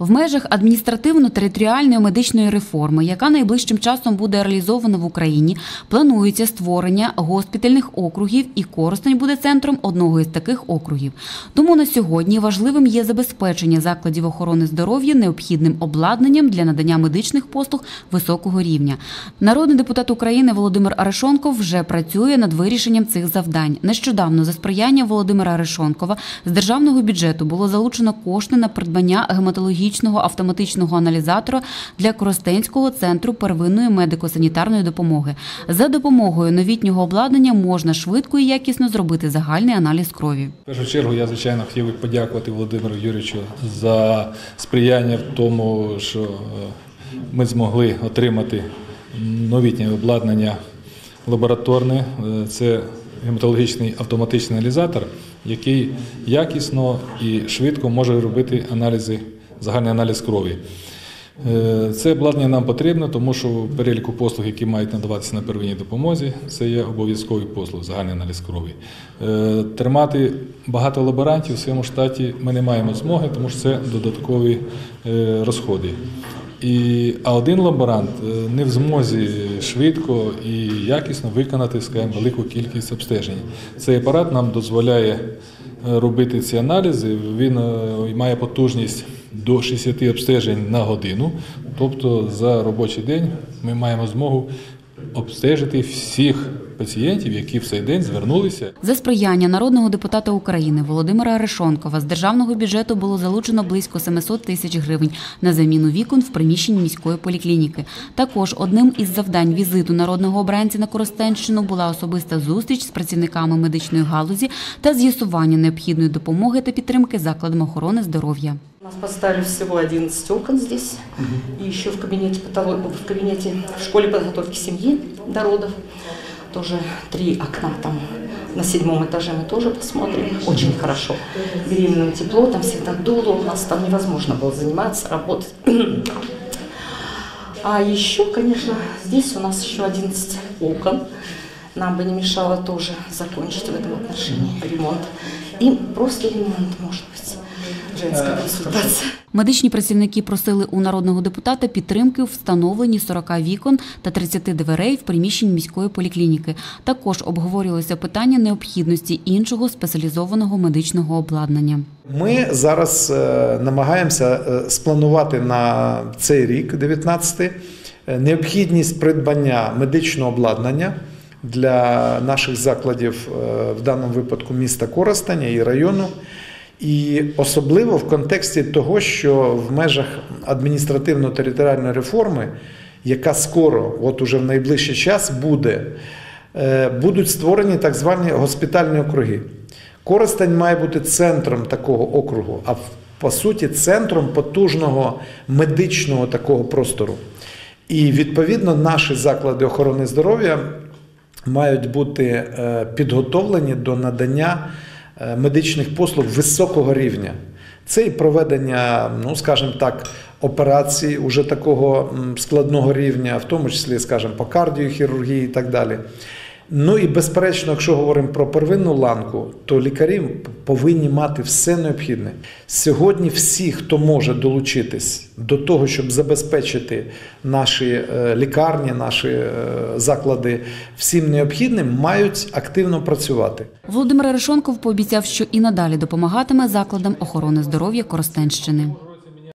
В межах адміністративно-територіальної медичної реформи, яка найближчим часом буде реалізована в Україні, планується створення госпітальних округів, і Коростень буде центром одного із таких округів. Тому на сьогодні важливим є забезпечення закладів охорони здоров'я необхідним обладнанням для надання медичних послуг високого рівня. Народний депутат України Володимир Арешонков вже працює над вирішенням цих завдань. Нещодавно за сприяння Володимира Арешонкова з державного бюджету було залучено кошти на придбання гематологічного автоматичного аналізатора для Коростенського центру первинної медико-санітарної допомоги. За допомогою новітнього обладнання можна швидко і якісно зробити загальний аналіз крові. В першу чергу я, звичайно, хотів би подякувати Володимиру Юрійовичу за сприяння в тому, що е, ми змогли отримати новітнє обладнання лабораторне. Е, Це гематологічний автоматичний аналізатор, який якісно і швидко може робити аналізи, загальний аналіз крові. Е, Це обладнання нам потрібно, тому що в переліку послуг, які мають надаватися на первинній допомозі, це є обов'язковий послуг, загальний аналіз крові. Е, Тримати багато лаборантів в своєму штаті ми не маємо змоги, тому що це додаткові е, розходи. І, а один лаборант не в змозі швидко і якісно виконати скажімо, велику кількість обстежень. Цей апарат нам дозволяє робити ці аналізи. Він має потужність до 60 обстежень на годину. Тобто за робочий день ми маємо змогу обстежити всіх пацієнтів, які в цей день звернулися За сприяння народного депутата України Володимира Арешонкова з державного бюджету було залучено близько 700 тисяч гривень на заміну вікон в приміщенні міської поліклініки. Також одним із завдань візиту народного обранця на Коростенщину була особиста зустріч з працівниками медичної галузі та з'ясування необхідної допомоги та підтримки закладам охорони здоров'я. Нас поставили всего 11 окон здесь. И еще в кабинете, патолог- в кабинете в школе подготовки семьи до родов. Тоже три окна там на седьмом этаже мы тоже посмотрим. Очень хорошо. Беременным тепло, там всегда дуло. У нас там невозможно было заниматься, работать. А еще, конечно, здесь у нас еще 11 окон. Нам бы не мешало тоже закончить в этом отношении ремонт. И просто ремонт, может быть, женская консультация. Медичні працівники просили у народного депутата підтримки в встановленні 40 вікон та 30 дверей в приміщенні міської поліклініки. Також обговорювалося питання необхідності іншого спеціалізованого медичного обладнання. Ми зараз е, намагаємося е, спланувати на цей рік, 19 необхідність придбання медичного обладнання для наших закладів, е, в даному випадку міста Коростеня і району. І особливо в контексті того, що в межах адміністративно-територіальної реформи, яка скоро, от уже в найближчий час, буде, е, будуть створені так звані госпітальні округи. Коростень має бути центром такого округу, а по суті центром потужного медичного такого простору. І відповідно наші заклади охорони здоров'я мають бути е, підготовлені до надання медичних послуг високого рівня. Це і проведення, ну скажімо так, операцій уже такого складного рівня, в тому числі, скажімо, по кардіохірургії і так далі. Ну і безперечно, якщо говоримо про первинну ланку, то лікарі повинні мати все необхідне. Сьогодні всі, хто може долучитись до того, щоб забезпечити наші е, лікарні, наші е, заклади всім необхідним, мають активно працювати. Володимир Арешонков пообіцяв, що і надалі допомагатиме закладам охорони здоров'я Коростенщини.